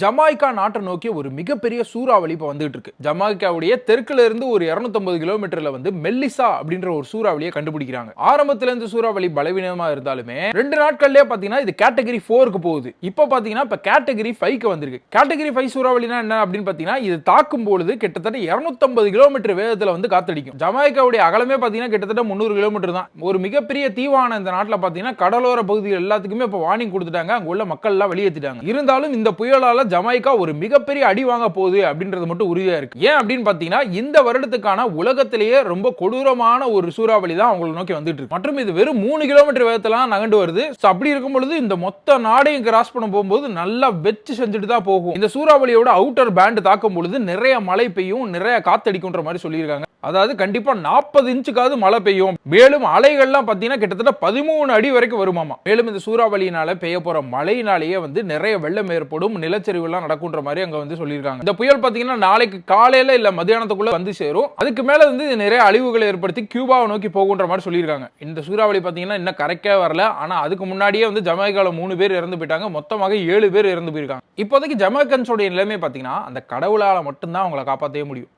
Jamaica நாட்டை நோக்கி ஒரு மிகப்பெரிய சூறாவளி இப்போ வந்துகிட்டு இருக்கு. ஜமாய்க்காவுடைய தெற்குல இருந்து ஒரு 250 கிலோமீட்டர்ல வந்து மெல்லிசா அப்படின்ற ஒரு சூறாவளியை கண்டுபிடிக்கிறாங்க. ஆரம்பத்துல இருந்து சூறாவளி பலவீனமா இருந்தாலுமே ரெண்டு நாட்கள்லயே பாத்தீங்கன்னா இது கேட்டகரி ஃபோருக்கு போகுது. இப்போ பாத்தீங்கன்னா இப்ப கேட்டகரி ஃபைவ்க்கு வந்திருக்கு. கேட்டகரி ஃபைவ் சூறாவளினா என்ன அப்படின்னு பாத்தீங்கன்னா இது தாக்கும் பொழுது கிட்டத்தட்ட 250 கிலோமீட்டர் வேகத்துல வந்து காத்தடிக்கும். ஜமாய்க்காவுடைய அகலமே பாத்தீங்கன்னா கிட்டத்தட்ட 300 கிலோமீட்டர் தான். ஒரு மிகப்பெரிய தீவான இந்த நாட்டில் பாத்தீங்கன்னா கடலோர பகுதிகள் எல்லாத்துக்குமே இப்போ வார்னிங் கொடுத்துட்டாங்க. அங்க உள்ள மக்கள் எல்லாம் வெளியேற்றிட்டாங்க இருந்தாலும் இந்த புயலால ஜமாய்க்கா ஒரு மிகப்பெரிய அடி வாங்க போகுது அப்படின்றது மட்டும் உறுதியாக இருக்கு. ஏன் அப்படின்னு பார்த்தீங்கன்னா இந்த வருடத்துக்கான உலகத்திலேயே ரொம்ப கொடூரமான ஒரு சூறாவளி தான் அவங்களை நோக்கி வந்துட்டு இருக்கு. மற்றும் இது வெறும் மூணு கிலோமீட்டர் வேகத்துல நகண்டு வருது. அப்படி இருக்கும் பொழுது இந்த மொத்த நாடையும் கிராஸ் பண்ண போகும்போது நல்லா வெச்சு செஞ்சுட்டு தான் போகும். இந்த சூறாவளியோட அவுட்டர் பேண்ட் தாக்கும் பொழுது நிறைய மழை பெய்யும் நிறைய காத்தடிக்கும்ன்ற மாதிரி சொல்லியிருக்காங்க. அதாவது கண்டிப்பா நாற்பது இன்ச்சுக்காவது மழை பெய்யும். மேலும் அலைகள்லாம் பாத்தீங்கன்னா கிட்டத்தட்ட பதிமூணு அடி வரைக்கும் வருமாமா. மேலும் இந்த சூறாவளியினால பெய்ய போற மழையினாலேயே வந்து நிறைய வெள்ளம் ஏற்படும் நிலச்சரி நிலச்சரிவுலாம் நடக்கும்ன்ற மாதிரி அங்க வந்து சொல்லியிருக்காங்க. இந்த புயல் பாத்தீங்கன்னா நாளைக்கு காலையில இல்ல மதியானத்துக்குள்ள வந்து சேரும். அதுக்கு மேல வந்து நிறைய அழிவுகளை ஏற்படுத்தி கியூபாவை நோக்கி போகுன்ற மாதிரி சொல்லியிருக்காங்க. இந்த சூறாவளி பாத்தீங்கன்னா இன்னும் கரெக்டே வரல. ஆனா அதுக்கு முன்னாடியே வந்து ஜமாய்கால மூணு பேர் இறந்து போயிட்டாங்க. மொத்தமாக ஏழு பேர் இறந்து போயிருக்காங்க. இப்போதைக்கு ஜமைக்கன்ஸோட நிலைமை பாத்தீங்கன்னா அந்த கடவுளால மட்டும்தான் அவங்களை காப்பாற்றவே முடியும்.